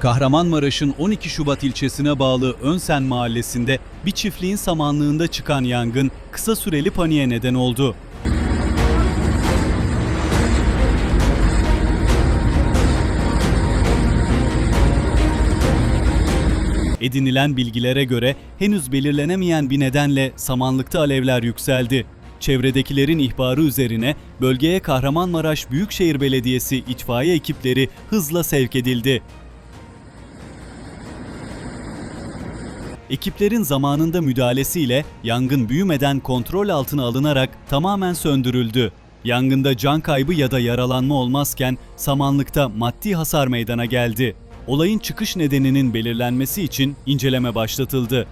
Kahramanmaraş'ın 12 Şubat ilçesine bağlı Önsen mahallesinde bir çiftliğin samanlığında çıkan yangın kısa süreli paniğe neden oldu. Edinilen bilgilere göre henüz belirlenemeyen bir nedenle samanlıkta alevler yükseldi. Çevredekilerin ihbarı üzerine bölgeye Kahramanmaraş Büyükşehir Belediyesi itfaiye ekipleri hızla sevk edildi. Ekiplerin zamanında müdahalesiyle yangın büyümeden kontrol altına alınarak tamamen söndürüldü. Yangında can kaybı ya da yaralanma olmazken samanlıkta maddi hasar meydana geldi. Olayın çıkış nedeninin belirlenmesi için inceleme başlatıldı.